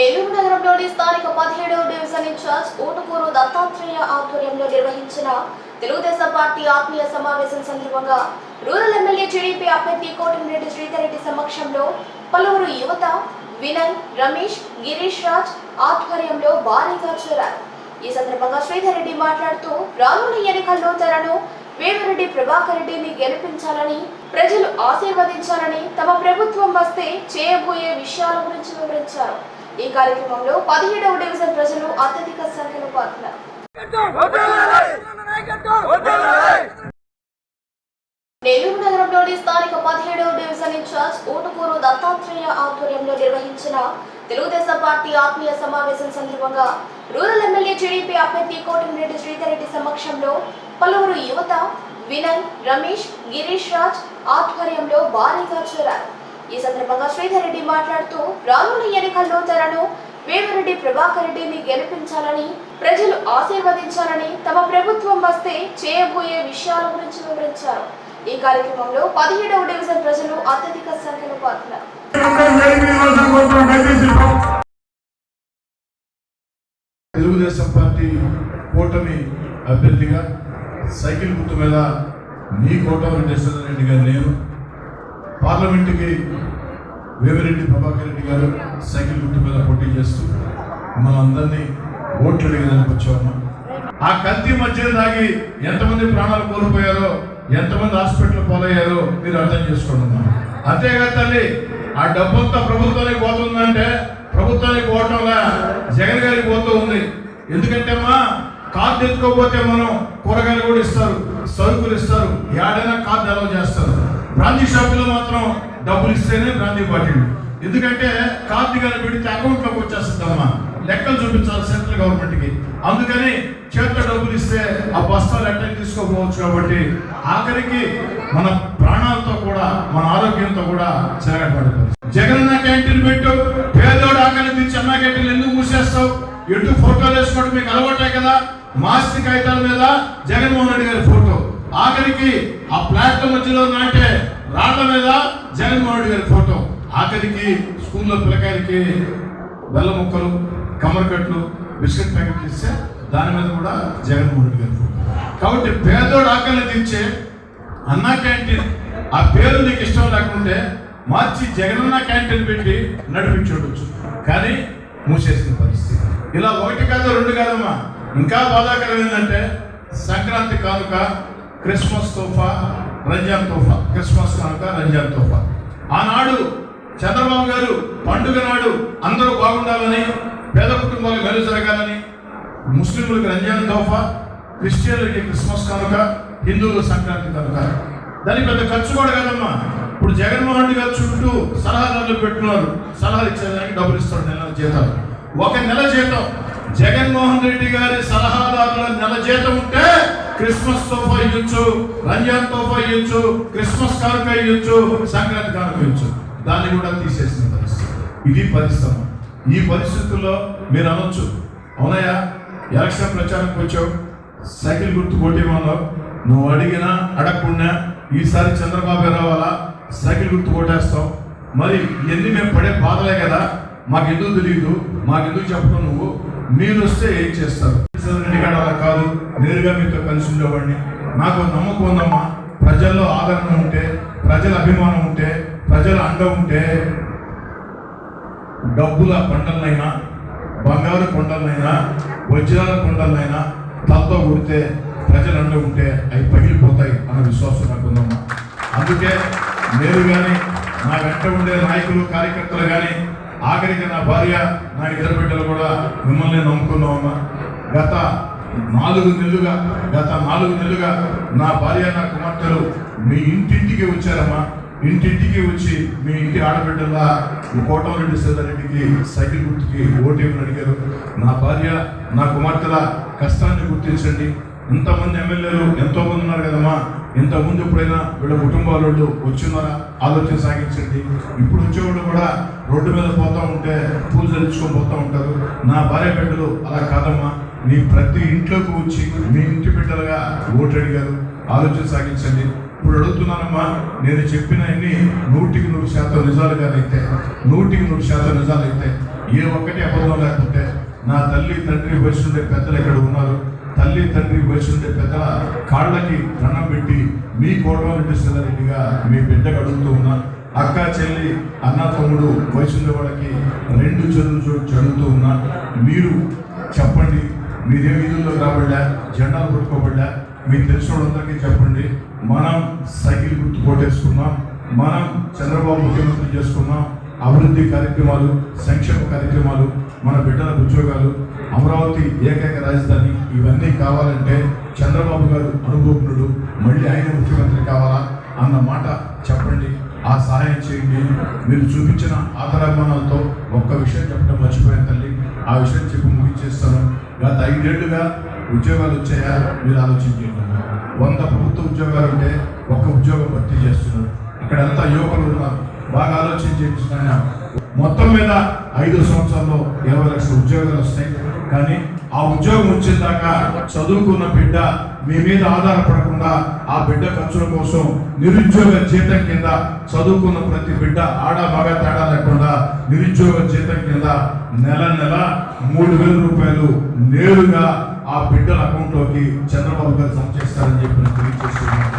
నెల్లూరు నగరంలోని స్థానిక పదిహేడవ డివిజన్ ఇన్ఛార్జ్ ఓటుకూరు దత్తాత్రేయ ఆధ్వర్యంలో నిర్వహించిన తెలుగుదేశం పార్టీ ఆత్మీయ సమావేశం సందర్భంగా రూరల్ ఎమ్మెల్యే టీడీపీ అభ్యర్థి కోటమిరెడ్డి శ్రీధర్ రెడ్డి సమక్షంలో పలువురు యువత వినయ్ రమేష్ గిరీష్ రాజ్ ఆధ్వర్యంలో భారీగా చేరారు. ఈ సందర్భంగా శ్రీధర్ రెడ్డి మాట్లాడుతూ రానున్న ఎన్నికల్లో తనను వేమిరెడ్డి ప్రభాకర్ రెడ్డిని గెలిపించాలని ప్రజలు ఆశీర్వదించాలని తమ ప్రభుత్వం వస్తే చేయబోయే విషయాల గురించి వివరించారు. ఈ కార్యక్రమంలో పదిహేడవ డివిజన్ ప్రజలు అత్యధిక సంఖ్యలో పాల్గొన్నారు. నెల్లూరు నగరంలోని స్థానిక పదిహేడవ డివిజన్ ఇన్ఛార్జ్ ఓటుకూరు దత్తాత్రేయ ఆధ్వర్యంలో నిర్వహించిన తెలుగుదేశం పార్టీ ఆత్మీయ సమావేశం సందర్భంగా రూరల్ ఎమ్మెల్యే టీడీపీ అభ్యర్థి కోటమిరెడ్డి శ్రీధర్ రెడ్డి సమక్షంలో పలువురు యువత వినయ్ రమేష్ గిరీష్ రాజ్ ఆధ్వర్యంలో భారీగా చేరారు. ఈ సందర్భంగా శ్రీధర్ రెడ్డి మాట్లాడుతూ రానున్న ఎన్నికల్లో తనను వేమిరెడ్డి ప్రభాకర్ రెడ్డిని గెలిపించాలని ప్రజలు ఆశీర్వదించాలని తమ ప్రభుత్వం వస్తే చేయబోయే విషయాల గురించి వివరించారు. ఈ కార్యక్రమంలో పదిహేడవ డివిజన్ ప్రజలు అత్యధిక సంఖ్యలో పాల్గొన్నారు. తెలుగుదేశం పార్టీ కూటమి అభ్యర్థిగా సైకిల్ గుర్తు మీద నీ కోటం రెడ్డి రెడ్డి గారు నేను పార్లమెంటుకి వేమిరెడ్డి ప్రభాకర్ రెడ్డి గారు సైకిల్ గుర్తు మీద పోటీ చేస్తూ మనందరినీ ఓట్లు అడిగేదానికి వచ్చాము ఆ కల్తీ మధ్య దాగి ఎంతమంది ప్రాణాలు కోల్పోయారో ఎంతమంది హాస్పిటల్ పాలయ్యారో మీరు అర్థం చేసుకోండి అమ్మా. అంతేగా తల్లి ఆ డబ్బంతా ప్రభుత్వానికి పోతుందంటే ప్రభుత్వానికి పోవటంలా జగన్ గారికి పోతూ ఉంది. ఎందుకంటే అమ్మా కార్డు ఎత్తుకోకపోతే మనం కూరగాయలు కూడా ఇస్తారు సరుకులు ఇస్తారు ఏడైనా కార్డు అలౌ చేస్తారు. బ్రాంచీ షాపులో మాత్రం డబ్బులు ఇస్తేనే బ్రాంచీ బాటిల్ ఎందుకంటే కార్డు కానీ పెడితే అకౌంట్లోకి వచ్చేస్తుందమ్మా లెక్కలు చూపించాలి సెంట్రల్ గవర్నమెంట్కి. అందుకని చేతిలో డబ్బులు ఇస్తే ఆ బస్తాలు ఎట్లా తీసుకోకపోవచ్చు కాబట్టి ఆఖరికి మన ప్రాణాలతో కూడా మన ఆరోగ్యంతో కూడా చెరగబడుతుంది జగనన్న క్యాంటీన్ పెట్టు. పేదోడు ఆకలి తీర్చి అన్న క్యాంటీన్ ఎందుకు మూసేస్తావు? ఎటు ఫోటోలు వేసుకోవడం మీకు అలవాటే కదా? మాస్తి కాగితాల మీద జగన్మోహన్ రెడ్డి గారి ఫోటో. ఆఖరికి ఆ ప్లాట్ల మధ్యలో నాటే రాళ్ళ మీద జగన్మోహన్ రెడ్డి గారి ఫోటో. ఆఖరికి స్కూల్లో పిల్లకాయలకి బెల్ల ముక్కలు కమ్మరికట్లు బిస్కెట్ ప్యాకెట్లు ఇస్తే దాని మీద కూడా జగన్మోహన్ రెడ్డి గారి ఫోటో. కాబట్టి పేదోడు ఆకలిని తీర్చే అన్నా క్యాంటీన్. ఆ పేరు నీకు ఇష్టం లేకుంటే మార్చి జగనన్న క్యాంటీన్ పెట్టి నడిపించుండొచ్చు కానీ మూసేసిన పరిస్థితి. ఇలా ఒకటి కాదు రెండు కాదమ్మా. ఇంకా బాధాకరం ఏంటంటే సంక్రాంతి కానుక క్రిస్మస్ తోఫా రంజాన్ తోఫా. క్రిస్మస్ కనుక రంజాన్ తోఫా. ఆనాడు చంద్రబాబు గారు పండుగ నాడు అందరూ బాగుండాలని పేద కుటుంబాలు గలు జరగాలని ముస్లింలకు రంజాన్ తోఫా క్రిస్టియన్లకి క్రిస్మస్ కనుక హిందువులు సంక్రాంతి కనుక. దానికి పెద్ద ఖర్చు కూడా కదమ్మా. ఇప్పుడు జగన్మోహన్ రెడ్డి గారు చుట్టూ సలహాదారులు పెట్టున్నారు సలహా ఇచ్చేదానికి డబ్బులు ఇస్తాడు నెల జీతాలు ఒక నెల జీతం. జగన్మోహన్ రెడ్డి గారి సలహాదారుల నెల జీతం ఉంటే క్రిస్మస్ తోఫా ఇవ్వచ్చు రంజాన్ తోఫా ఇవ్వచ్చు క్రిస్మస్ కానుక ఇవ్వచ్చు సంక్రాంతి కానుక ఇవ్వచ్చు దాన్ని కూడా తీసేసిన పరిస్థితి. ఇది పరిశ్రమ. ఈ పరిస్థితుల్లో మీరు అనొచ్చు. అవునయ్యా ఎలక్షన్ ప్రచారంకి వచ్చావు. సైకిల్ గుర్తు కొట్టేమన్నావు నువ్వు అడిగినా అడగకుండా ఈసారి చంద్రబాబు రావాలా? సైకిల్ గుర్తు కొట్టేస్తాం మరి ఎన్ని మేము పడే బాధలే కదా. మాకు ఎందుకు తెలియదు మాకు ఎందుకు చెప్పడం నువ్వు? మీరు వస్తే ఏం చేస్తారు? రెడ్డి కాదు. నేరుగా మీతో కలిసి ఉండేవాడిని నాకు నమ్మకం ఉందమ్మా. ప్రజల్లో ఆదరణ ఉంటే ప్రజల అభిమానం ఉంటే ప్రజల అండ ఉంటే డబ్బుల కొండలనైనా బంగారు కొండలనైనా వజ్రాల కొండలనైనా తలతో కొడితే అండ ఉంటే అవి పగిలిపోతాయి అన్న విశ్వాసం నాకు ఉందమ్మా. అందుకే నేను కానీ నా వెంట ఉండే నాయకులు కార్యకర్తలు కానీ ఆఖరికి నా భార్య నా ఇద్దరు బిడ్డలు కూడా మిమ్మల్ని నమ్ముకున్నామమ్మా. గత నాలుగు నెలలుగా గత నాలుగు నెలలుగా నా భార్య నా కుమార్తెలు మీ ఇంటింటికి వచ్చారమ్మా. ఇంటింటికి వచ్చి మీ ఇంటి ఆడబిడ్డల్లా కోటమరెడ్డి సీతారెడ్డికి సైకిల్ గుర్తుకి ఓటేమని అడిగారు. నా భార్య నా కుమార్తెల కష్టాన్ని గుర్తించండి. ఇంతమంది ఎమ్మెల్యేలు ఎంతో మంది ఉన్నారు కదమ్మా. ఇంతకుముందు ఎప్పుడైనా వీళ్ళ కుటుంబాల వాళ్ళు వచ్చున్నారా ఆలోచన సాగించండి. ఇప్పుడు వచ్చేవాళ్ళు కూడా రోడ్డు మీద పోతూ ఉంటే పూలు చల్లించుకొని పోతూ ఉంటారు. నా భార్య బిడ్డలు అలా కాదమ్మా. మీ ప్రతి ఇంట్లోకి వచ్చి మీ ఇంటి బిడ్డలుగా ఓటు అడిగారు. ఆలోచన సాగించండి. ఇప్పుడు అడుగుతున్నానమ్మా నేను చెప్పిన అన్ని నూటికి నూరు శాతం నిజాలుగానైతే నూటికి నూరు శాతం నిజాలైతే ఏ ఒక్కటి అబద్ధం లేకపోతే నా తల్లి తండ్రి వయసు ఉండే పెద్దలు ఇక్కడ ఉన్నారు? తల్లి తండ్రి వయసు ఉండే పెద్దల కాళ్ళకి దండం పెట్టి మీ కోటమిరెడ్డి రెడ్డిగా మీ బిడ్డకు అడుగుతూ ఉన్నాను అక్క చెల్లి అన్న తమ్ముడు వయసు ఉండే వాళ్ళకి రెండు చదువులు చదువుతూ ఉన్నాను మీరు చెప్పండి. మీరే వీధుల్లో రాబడ్డా? జెండాలు పట్టుకోబడ్డా మీకు తెలిసిన వాళ్ళందరికీ చెప్పండి. మనం సైకిల్ గుర్తు కొట్టేసుకున్నాం. మనం చంద్రబాబు ముఖ్యమంత్రి చేసుకున్నాం. అభివృద్ధి కార్యక్రమాలు సంక్షేమ కార్యక్రమాలు మన బిడ్డల ఉద్యోగాలు అమరావతి ఏకైక రాజధాని ఇవన్నీ కావాలంటే చంద్రబాబు గారు అనుభవజ్ఞుడు మళ్ళీ ఆయన ముఖ్యమంత్రి కావాలా అన్న మాట చెప్పండి. ఆ సహాయం చేయండి. మీరు చూపించిన ఆదరాభిమానాలతో ఒక్క విషయం చెప్పడం మర్చిపోయాను తల్లి. ఆ విషయం చెప్పి ముగించేస్తాను. గత ఐదేళ్ళుగా ఉద్యోగాలు వచ్చాయా? మీరు ఆలోచించండి. వంద ప్రభుత్వ ఉద్యోగాలు ఉంటే ఒక్క ఉద్యోగం భర్తీ చేస్తున్నారు. ఇక్కడ అంతా యువకులు ఉన్నారు. బాగా ఆలోచించేసిన మొత్తం మీద ఐదు సంవత్సరాల్లో ఇరవై లక్షల ఉద్యోగాలు వస్తాయి. కానీ ఆ ఉద్యోగం వచ్చిన దాకా చదువుకున్న బిడ్డ మీ మీద ఆధారపడకుండా ఆ బిడ్డ ఖర్చుల కోసం నిరుద్యోగ జీతం కింద చదువుకున్న ప్రతి బిడ్డ ఆడ మగ తేడా లేకుండా నిరుద్యోగ జీతం కింద నెల నెల మూడు వేల రూపాయలు నేరుగా ఆ బిడ్డల అకౌంట్లోకి చంద్రబాబు గారు జమ చేస్తారని చెప్పి తెలియజేస్తున్నాను.